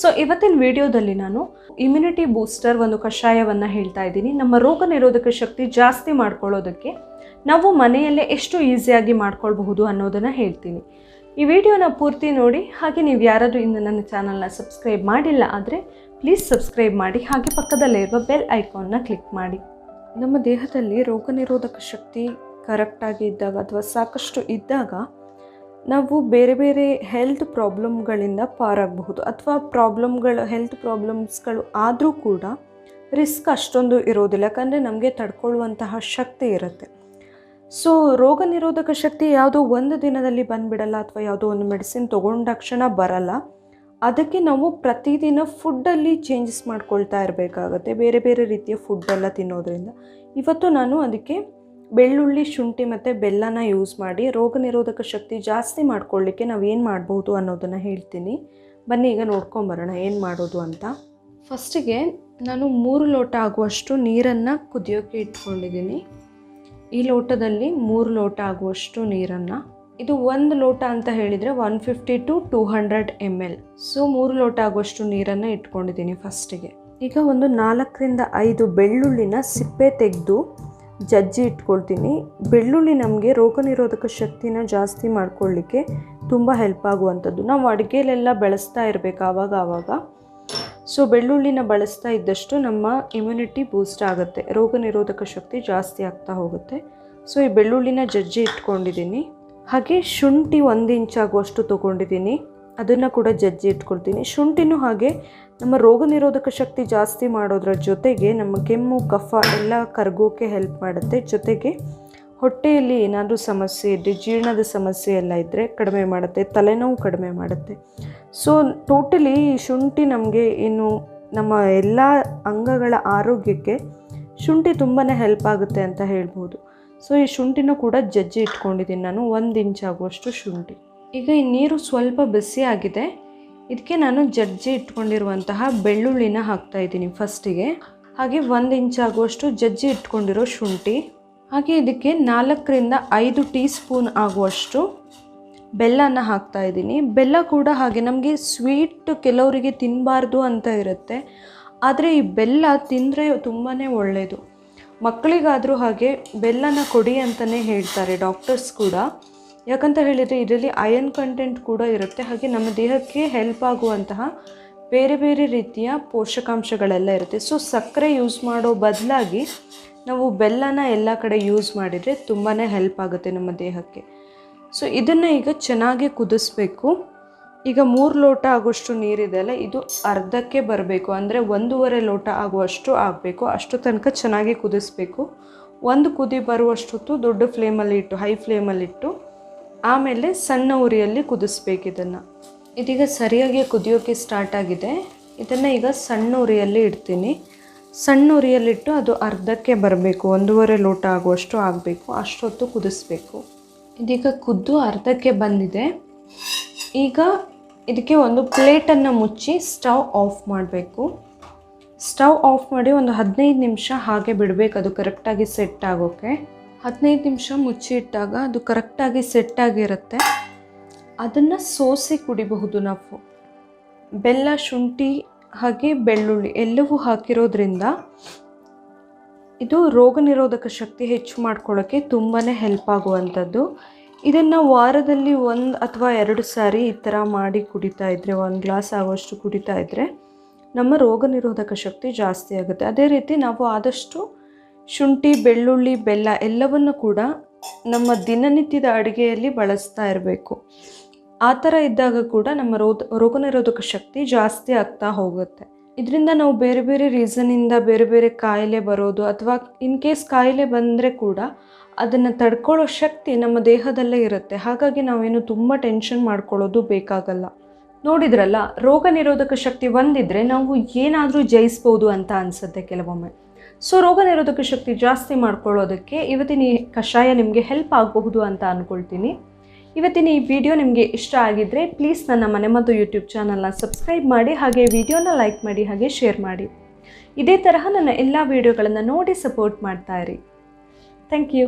So ಇವತ್ತಿನ ವಿಡಿಯೋದಲ್ಲಿ ನಾನು ಇಮ್ಯುನಿಟಿ ಬೂಸ್ಟರ್ ಒಂದು ಕಷಾಯವನ್ನು ಹೇಳ್ತಾ ಇದ್ದೀನಿ. ನಮ್ಮ ರೋಗ ನಿರೋಧಕ ಶಕ್ತಿ ಜಾಸ್ತಿ ಮಾಡ್ಕೊಳ್ಳೋದಕ್ಕೆ ನಾವು ಮನೆಯಲ್ಲೇ ಎಷ್ಟು ಈಸಿಯಾಗಿ ಮಾಡ್ಕೊಳ್ಬಹುದು ಅನ್ನೋದನ್ನು ಹೇಳ್ತೀನಿ. ಈ ವಿಡಿಯೋನ ಪೂರ್ತಿ ನೋಡಿ, ಹಾಗೆ ನೀವು ಯಾರಾದರೂ ಇನ್ನು ನನ್ನ ಚಾನಲ್ನ ಸಬ್ಸ್ಕ್ರೈಬ್ ಮಾಡಿಲ್ಲ ಆದರೆ ಪ್ಲೀಸ್ ಸಬ್ಸ್ಕ್ರೈಬ್ ಮಾಡಿ, ಹಾಗೆ ಪಕ್ಕದಲ್ಲೇ ಇರುವ ಬೆಲ್ ಐಕಾನ್ನ ಕ್ಲಿಕ್ ಮಾಡಿ. ನಮ್ಮ ದೇಹದಲ್ಲಿ ರೋಗ ನಿರೋಧಕ ಶಕ್ತಿ ಕರೆಕ್ಟಾಗಿ ಇದ್ದಾಗ ಅಥವಾ ಸಾಕಷ್ಟು ಇದ್ದಾಗ ನಾವು ಬೇರೆ ಬೇರೆ ಹೆಲ್ತ್ ಪ್ರಾಬ್ಲಮ್ಗಳಿಂದ ಪಾರಾಗಬಹುದು ಅಥವಾ ಪ್ರಾಬ್ಲಮ್ಗಳು ಹೆಲ್ತ್ ಪ್ರಾಬ್ಲಮ್ಸ್ಗಳು ಆದರೂ ಕೂಡ ರಿಸ್ಕ್ ಅಷ್ಟೊಂದು ಇರೋದಿಲ್ಲ. ಯಾಕಂದರೆ ನಮಗೆ ತಡ್ಕೊಳ್ಳುವಂತಹ ಶಕ್ತಿ ಇರುತ್ತೆ. ಸೊ ರೋಗ ನಿರೋಧಕ ಶಕ್ತಿ ಯಾವುದೋ ಒಂದು ದಿನದಲ್ಲಿ ಬಂದುಬಿಡಲ್ಲ ಅಥವಾ ಯಾವುದೋ ಒಂದು ಮೆಡಿಸಿನ್ ತೊಗೊಂಡಕ್ಷಣ ಬರಲ್ಲ. ಅದಕ್ಕೆ ನಾವು ಪ್ರತಿದಿನ ಫುಡ್ಡಲ್ಲಿ ಚೇಂಜಸ್ ಮಾಡ್ಕೊಳ್ತಾ ಇರಬೇಕಾಗತ್ತೆ. ಬೇರೆ ಬೇರೆ ರೀತಿಯ ಫುಡ್ಡೆಲ್ಲ ತಿನ್ನೋದ್ರಿಂದ. ಇವತ್ತು ನಾನು ಅದಕ್ಕೆ ಬೆಳ್ಳುಳ್ಳಿ, ಶುಂಠಿ ಮತ್ತು ಬೆಲ್ಲನ ಯೂಸ್ ಮಾಡಿ ರೋಗ ನಿರೋಧಕ ಶಕ್ತಿ ಜಾಸ್ತಿ ಮಾಡ್ಕೊಳ್ಳಿಕ್ಕೆ ನಾವು ಏನು ಮಾಡ್ಬೋದು ಅನ್ನೋದನ್ನು ಹೇಳ್ತೀನಿ. ಬನ್ನಿ ಈಗ ನೋಡ್ಕೊಂಬರೋಣ ಏನು ಮಾಡೋದು ಅಂತ. ಫಸ್ಟಿಗೆ ನಾನು ಮೂರು ಲೋಟ ಆಗುವಷ್ಟು ನೀರನ್ನು ಕುದಿಯೋಕ್ಕೆ ಇಟ್ಕೊಂಡಿದ್ದೀನಿ. ಈ ಲೋಟದಲ್ಲಿ ಮೂರು ಲೋಟ ಆಗುವಷ್ಟು ನೀರನ್ನು. ಇದು ಒಂದು ಲೋಟ ಅಂತ ಹೇಳಿದರೆ one fifty to two hundred M L so ಮೂರು ಲೋಟ ಆಗುವಷ್ಟು ನೀರನ್ನು ಇಟ್ಕೊಂಡಿದ್ದೀನಿ ಫಸ್ಟಿಗೆ ಈಗ ಒಂದು ನಾಲ್ಕರಿಂದ ಐದು ಬೆಳ್ಳುಳ್ಳಿನ ಸಿಪ್ಪೆ ತೆಗೆದು ಜಜ್ಜಿ ಇಟ್ಕೊಳ್ತೀನಿ. ಬೆಳ್ಳುಳ್ಳಿ ನಮಗೆ ರೋಗ ನಿರೋಧಕ ಶಕ್ತಿನ ಜಾಸ್ತಿ ಮಾಡ್ಕೊಳ್ಳಿಕ್ಕೆ ತುಂಬ ಹೆಲ್ಪ್ ಆಗುವಂಥದ್ದು. ನಾವು ಅಡುಗೆಲೆಲ್ಲ ಬಳಸ್ತಾ ಇರಬೇಕು ಆವಾಗ ಆವಾಗ. ಸೊ ಬೆಳ್ಳುಳ್ಳಿನ ಬಳಸ್ತಾ ಇದ್ದಷ್ಟು ನಮ್ಮ ಇಮ್ಯುನಿಟಿ ಬೂಸ್ಟ್ ಆಗುತ್ತೆ. ರೋಗ ನಿರೋಧಕ ಶಕ್ತಿ ಜಾಸ್ತಿ ಆಗ್ತಾ ಹೋಗುತ್ತೆ. ಸೊ ಈ ಬೆಳ್ಳುಳ್ಳಿನ ಜಜ್ಜಿ ಇಟ್ಕೊಂಡಿದ್ದೀನಿ. ಹಾಗೆ ಶುಂಠಿ ಒಂದು ಇಂಚ್ ಆಗುವಷ್ಟು ತೊಗೊಂಡಿದ್ದೀನಿ. ಅದನ್ನು ಕೂಡ ಜಜ್ಜಿ ಇಟ್ಕೊಳ್ತೀನಿ. ಶುಂಠಿನೂ ಹಾಗೆ ನಮ್ಮ ರೋಗ ನಿರೋಧಕ ಶಕ್ತಿ ಜಾಸ್ತಿ ಮಾಡೋದ್ರ ಜೊತೆಗೆ ನಮ್ಮ ಕೆಮ್ಮು, ಕಫ ಎಲ್ಲ ಕರಗೋಕೆ ಹೆಲ್ಪ್ ಮಾಡುತ್ತೆ. ಜೊತೆಗೆ ಹೊಟ್ಟೆಯಲ್ಲಿ ಏನಾದರೂ ಸಮಸ್ಯೆ ಇದ್ದರೆ ಜೀರ್ಣದ ಸಮಸ್ಯೆ ಎಲ್ಲ ಇದ್ದರೆ ಕಡಿಮೆ ಮಾಡುತ್ತೆ, ತಲೆನೋವು ಕಡಿಮೆ ಮಾಡುತ್ತೆ. ಸೊ ಟೋಟಲಿ ಈ ಶುಂಠಿ ನಮಗೆ ಏನು ನಮ್ಮ ಎಲ್ಲ ಅಂಗಗಳ ಆರೋಗ್ಯಕ್ಕೆ ಶುಂಠಿ ತುಂಬಾ ಹೆಲ್ಪ್ ಆಗುತ್ತೆ ಅಂತ ಹೇಳ್ಬೋದು. ಸೊ ಈ ಶುಂಠಿನೂ ಕೂಡ ಜಜ್ಜಿ ಇಟ್ಕೊಂಡಿದ್ದೀನಿ ನಾನು, ಒಂದು ಇಂಚ್ ಆಗುವಷ್ಟು ಶುಂಠಿ. ಈಗ ಈ ನೀರು ಸ್ವಲ್ಪ ಬಿಸಿ ಆಗಿದೆ. ಇದಕ್ಕೆ ನಾನು ಜಜ್ಜಿ ಇಟ್ಕೊಂಡಿರುವಂತಹ ಬೆಳ್ಳುಳ್ಳಿನ ಹಾಕ್ತಾ ಇದ್ದೀನಿ ಫಸ್ಟಿಗೆ. ಹಾಗೆ ಒಂದು ಇಂಚ್ ಆಗುವಷ್ಟು ಜಜ್ಜಿ ಇಟ್ಕೊಂಡಿರೋ ಶುಂಠಿ. ಹಾಗೆ ಇದಕ್ಕೆ ನಾಲ್ಕರಿಂದ ಐದು ಟೀ ಸ್ಪೂನ್ ಆಗುವಷ್ಟು ಬೆಲ್ಲನ ಹಾಕ್ತಾ ಇದ್ದೀನಿ. ಬೆಲ್ಲ ಕೂಡ ಹಾಗೆ ನಮಗೆ ಸ್ವೀಟ್ ಕೆಲವರಿಗೆ ತಿನ್ನಬಾರ್ದು ಅಂತ ಇರುತ್ತೆ. ಆದರೆ ಈ ಬೆಲ್ಲ ತಿಂದರೆ ತುಂಬಾ ಒಳ್ಳೆಯದು ಮಕ್ಕಳಿಗಾದರೂ ಹಾಗೆ ಬೆಲ್ಲನ ಕೊಡಿ ಅಂತಲೇ ಹೇಳ್ತಾರೆ ಡಾಕ್ಟರ್ಸ್ ಕೂಡ. ಯಾಕಂತ ಹೇಳಿದರೆ ಇದರಲ್ಲಿ ಅಯನ್ ಕಂಟೆಂಟ್ ಕೂಡ ಇರುತ್ತೆ. ಹಾಗೆ ನಮ್ಮ ದೇಹಕ್ಕೆ ಹೆಲ್ಪ್ ಆಗುವಂತಹ ಬೇರೆ ಬೇರೆ ರೀತಿಯ ಪೋಷಕಾಂಶಗಳೆಲ್ಲ ಇರುತ್ತೆ. ಸೊ ಸಕ್ಕರೆ ಯೂಸ್ ಮಾಡೋ ಬದಲಾಗಿ ನಾವು ಬೆಲ್ಲನ ಎಲ್ಲ ಕಡೆ ಯೂಸ್ ಮಾಡಿದರೆ ತುಂಬಾ ಹೆಲ್ಪ್ ಆಗುತ್ತೆ ನಮ್ಮ ದೇಹಕ್ಕೆ. ಸೊ ಇದನ್ನು ಈಗ ಚೆನ್ನಾಗಿ ಕುದಿಸ್ಬೇಕು. ಈಗ ಮೂರು ಲೋಟ ಆಗುವಷ್ಟು ನೀರಿದೆಯಲ್ಲ ಇದು ಅರ್ಧಕ್ಕೆ ಬರಬೇಕು. ಅಂದರೆ ಒಂದೂವರೆ ಲೋಟ ಆಗುವಷ್ಟು ಆಗಬೇಕು. ಅಷ್ಟು ತನಕ ಚೆನ್ನಾಗಿ ಕುದಿಸ್ಬೇಕು. ಒಂದು ಕುದಿ ಬರುವಷ್ಟೊತ್ತು ದೊಡ್ಡ ಫ್ಲೇಮಲ್ಲಿ ಇಟ್ಟು ಹೈ ಫ್ಲೇಮಲ್ಲಿಟ್ಟು ಆಮೇಲೆ ಸಣ್ಣ ಉರಿಯಲ್ಲಿ ಕುದಿಸ್ಬೇಕು ಇದನ್ನು. ಇದೀಗ ಸರಿಯಾಗಿ ಕುದಿಯೋಕ್ಕೆ ಸ್ಟಾರ್ಟ್ ಆಗಿದೆ. ಇದನ್ನು ಈಗ ಸಣ್ಣ ಉರಿಯಲ್ಲಿ ಇಡ್ತೀನಿ. ಸಣ್ಣ ಉರಿಯಲ್ಲಿಟ್ಟು ಅದು ಅರ್ಧಕ್ಕೆ ಬರಬೇಕು. ಒಂದೂವರೆ ಲೋಟ ಆಗುವಷ್ಟು ಆಗಬೇಕು. ಅಷ್ಟೊತ್ತು ಕುದಿಸ್ಬೇಕು. ಇದೀಗ ಕುದ್ದು ಅರ್ಧಕ್ಕೆ ಬಂದಿದೆ. ಈಗ ಇದಕ್ಕೆ ಒಂದು ಪ್ಲೇಟನ್ನು ಮುಚ್ಚಿ ಸ್ಟವ್ ಆಫ್ ಮಾಡಬೇಕು. ಸ್ಟವ್ ಆಫ್ ಮಾಡಿ ಒಂದು ಹದಿನೈದು ನಿಮಿಷ ಹಾಗೆ ಬಿಡಬೇಕು. ಅದು ಕರೆಕ್ಟಾಗಿ ಸೆಟ್ ಆಗೋಕ್ಕೆ ಹದಿನೈದು ನಿಮಿಷ ಮುಚ್ಚಿ ಇಟ್ಟಾಗ ಅದು ಕರೆಕ್ಟಾಗಿ ಸೆಟ್ ಆಗಿರುತ್ತೆ ಅದನ್ನು ಸೋಸಿ ಕುಡಿಬಹುದು ನಾವು. ಬೆಲ್ಲ, ಶುಂಠಿ, ಹಾಗೆ ಬೆಳ್ಳುಳ್ಳಿ ಎಲ್ಲವೂ ಹಾಕಿರೋದ್ರಿಂದ ಇದು ರೋಗ ನಿರೋಧಕ ಶಕ್ತಿ ಹೆಚ್ಚು ಮಾಡ್ಕೊಳ್ಳೋಕ್ಕೆ ತುಂಬಾ ಹೆಲ್ಪ್ ಆಗುವಂಥದ್ದು. ಇದನ್ನು ವಾರದಲ್ಲಿ ಒಂದು ಅಥವಾ ಎರಡು ಸಾರಿ ಈ ಥರ ಮಾಡಿ ಕುಡಿತಾ ಇದ್ದರೆ ಒಂದು ಗ್ಲಾಸ್ ಆಗೋಷ್ಟು ಕುಡಿತಾ ಇದ್ದರೆ ನಮ್ಮ ರೋಗ ನಿರೋಧಕ ಶಕ್ತಿ ಜಾಸ್ತಿ ಆಗುತ್ತೆ. ಅದೇ ರೀತಿ ನಾವು ಆದಷ್ಟು ಶುಂಠಿ, ಬೆಳ್ಳುಳ್ಳಿ, ಬೆಲ್ಲ ಎಲ್ಲವನ್ನು ಕೂಡ ನಮ್ಮ ದಿನನಿತ್ಯದ ಅಡುಗೆಯಲ್ಲಿ ಬಳಸ್ತಾ ಇರಬೇಕು. ಆ ಥರ ಇದ್ದಾಗ ಕೂಡ ನಮ್ಮ ರೋಗ ರೋಗ ನಿರೋಧಕ ಶಕ್ತಿ ಜಾಸ್ತಿ ಆಗ್ತಾ ಹೋಗುತ್ತೆ. ಇದರಿಂದ ನಾವು ಬೇರೆ ಬೇರೆ ರೀಸನಿಂದ ಬೇರೆ ಬೇರೆ ಕಾಯಿಲೆ ಬರೋದು ಅಥವಾ ಇನ್ ಕೇಸ್ ಕಾಯಿಲೆ ಬಂದರೆ ಕೂಡ ಅದನ್ನು ತಡ್ಕೊಳ್ಳೋ ಶಕ್ತಿ ನಮ್ಮ ದೇಹದಲ್ಲೇ ಇರುತ್ತೆ. ಹಾಗಾಗಿ ನಾವೇನು ತುಂಬ ಟೆನ್ಷನ್ ಮಾಡ್ಕೊಳ್ಳೋದು ಬೇಕಾಗಲ್ಲ. ನೋಡಿದ್ರಲ್ಲ, ರೋಗ ನಿರೋಧಕ ಶಕ್ತಿ ಒಂದಿದ್ರೆ ನಾವು ಏನಾದರೂ ಜಯಿಸ್ಬೋದು ಅಂತ ಅನಿಸುತ್ತೆ ಕೆಲವೊಮ್ಮೆ. ಸೊ ರೋಗ ನಿರೋಧಕ ಶಕ್ತಿ ಜಾಸ್ತಿ ಮಾಡ್ಕೊಳ್ಳೋದಕ್ಕೆ ಇವತ್ತಿನ ಈ ಕಷಾಯ ನಿಮಗೆ ಹೆಲ್ಪ್ ಆಗಬಹುದು ಅಂತ ಅಂದ್ಕೊಳ್ತೀನಿ ಇವತ್ತಿನ ಈ ವಿಡಿಯೋ ನಿಮಗೆ ಇಷ್ಟ ಆಗಿದ್ದರೆ ಪ್ಲೀಸ್ ನನ್ನ ಮನೆ ಮತ್ತು ಯೂಟ್ಯೂಬ್ ಚಾನಲ್ನ ಸಬ್ಸ್ಕ್ರೈಬ್ ಮಾಡಿ ಹಾಗೆ ವಿಡಿಯೋನ ಲೈಕ್ ಮಾಡಿ ಹಾಗೆ ಶೇರ್ ಮಾಡಿ. ಇದೇ ತರಹ ನನ್ನ ಎಲ್ಲ ವಿಡಿಯೋಗಳನ್ನು ನೋಡಿ ಸಪೋರ್ಟ್ ಮಾಡ್ತಾ ಇರಿ. Thank you